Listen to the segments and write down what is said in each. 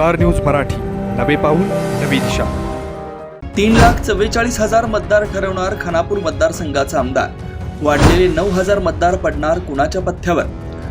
Star news Marathi. नवे पाऊल नवी दिशा. तीन लाख चव्वेचाळीस हजार मतदार ठरवणार खानापूर मतदारसंघाचा आमदार. वाढलेले नऊ हजार मतदार पडणार कुणाच्या पथ्यावर?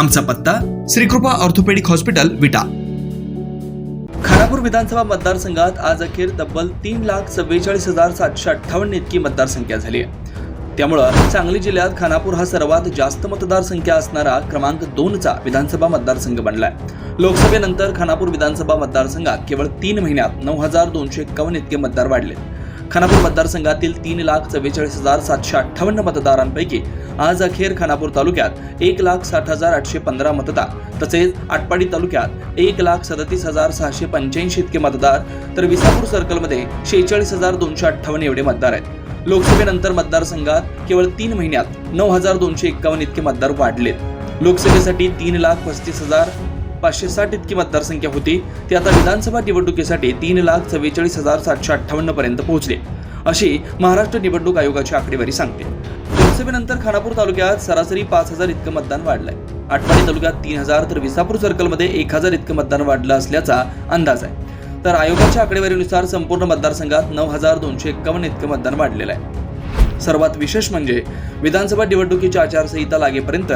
आमचा पत्ता श्रीकृपा ऑर्थोपेडिक हॉस्पिटल विटा. खानापूर विधानसभा मतदारसंघात आज अखेर तब्बल तीन लाख चव्वेचाळीस हजार सातशे अठ्ठावन्न इतकी मतदारसंख्या झाली. आहे त्यामुळं सांगली जिल्ह्यात खानापूर हा सर्वात जास्त मतदारसंख्या असणारा क्रमांक दोनचा विधानसभा मतदारसंघ बनलाय. लोकसभेनंतर खानापूर विधानसभा मतदारसंघात केवळ तीन महिन्यात नऊ हजार दोनशे एक्कावन्न इतके मतदार वाढले. खानापूर मतदारसंघातील तीन लाख चव्वेचाळीस हजार सातशे अठ्ठावन्न मतदारांपैकी आज अखेर खानापूर तालुक्यात एक लाख साठ हजार आठशे पंधरा मतदार तसेच आटपाडी तालुक्यात एक लाख सदतीस हजार सहाशे पंच्याऐंशी इतके मतदार तर विसापूर सर्कलमध्ये शेहेचाळीस हजार दोनशे अठ्ठावन्न एवढे मतदार आहेत. लोकसभेनंतर मतदारसंघात केवळ तीन महिन्यात नऊ हजार दोनशे एक्कावन्न इतके मतदार वाढलेत. लोकसभेसाठी तीन लाख पस्तीस हजार पाचशे साठ इतकी मतदारसंख्या होती. ती आता विधानसभा निवडणुकीसाठी तीन लाख चव्वेचाळीस हजार सातशे अठ्ठावन्न पर्यंत पोहोचले. अशी महाराष्ट्र निवडणूक आयोगाची आकडेवारी सांगते. लोकसभेनंतर खानापूर तालुक्यात सरासरी पाच हजार इतकं मतदान वाढलंय. आटपाडी तालुक्यात तीन हजार तर विसापूर सर्कलमध्ये एक हजार इतकं मतदान वाढलं असल्याचा अंदाज आहे. तर आयोगाच्या आकडेवारीनुसार संपूर्ण मतदारसंघात नऊ हजार दोनशे एक्कावन्न इतकं मतदान वाढलेलं आहे. सर्वात विशेष म्हणजे विधानसभा निवडणुकीची आचारसंहिता लागेपर्यंत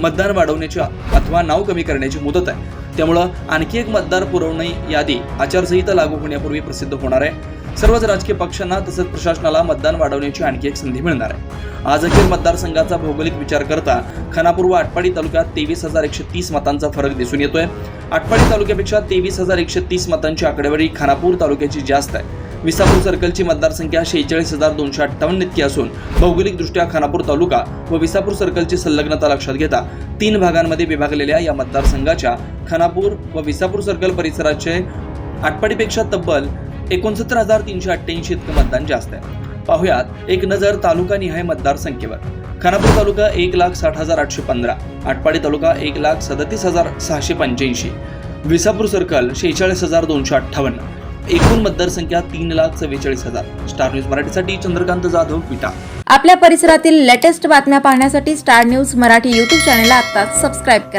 मतदान वाढवण्याची अथवा नाव कमी करण्याची मुदत आहे. त्यामुळं आणखी एक मतदार पुरवणी यादी आचारसंहिता लागू होण्यापूर्वी प्रसिद्ध होणार आहे. सर्वच राजकीय पक्षांना तसंच प्रशासनाला मतदान वाढवण्याची आणखी एक संधी मिळणार आहे. आज अखेर मतदारसंघाचा भौगोलिक विचार करता खानापूर व आटपाडी तालुक्यात तेवीस हजार एकशे तीस मतांचा फरक दिसून येतोय. आटपाडी तालुक्यापेक्षा तेवीस हजार एकशे तीस मतांची आकडेवारी खानापूर तालुक्याची जास्त आहे. विसापूर सर्कलची मतदारसंख्या शेहेचाळीस हजार दोनशे अठ्ठावन्न इतकी असून भौगोलिकदृष्ट्या खानापूर तालुका व विसापूर सर्कलची संलग्नता लक्षात घेता तीन भागांमध्ये विभागलेल्या या मतदारसंघाच्या खानापूर व विसापूर सर्कल परिसराचे आटपाडीपेक्षा तब्बल एकोणसत्तर हजार तीनशे अठ्ठ्याऐंशी इतकं मतदान जास्त आहे. पाहुयात एक नजर तालुका निहाय मतदारसंख्येवर. खानापूर तालुका एक लाख साठ हजार आठशे पंधरा आटपाडी तालुका एक लाख सदतीस हजार सहाशे पंच्याऐंशी विसापूर सर्कल शेहेचाळीस हजार दोनशे अठ्ठावन्न एकूण मतदारसंख्या तीन लाख चव्वेचाळीस हजार. स्टार न्यूज मराठीसाठी चंद्रकांत जाधव विटा. आपल्या परिसरातील लेटेस्ट बातम्या पाहण्यासाठी स्टार न्यूज मराठी युट्यूब चॅनलला आता सबस्क्राईब करा.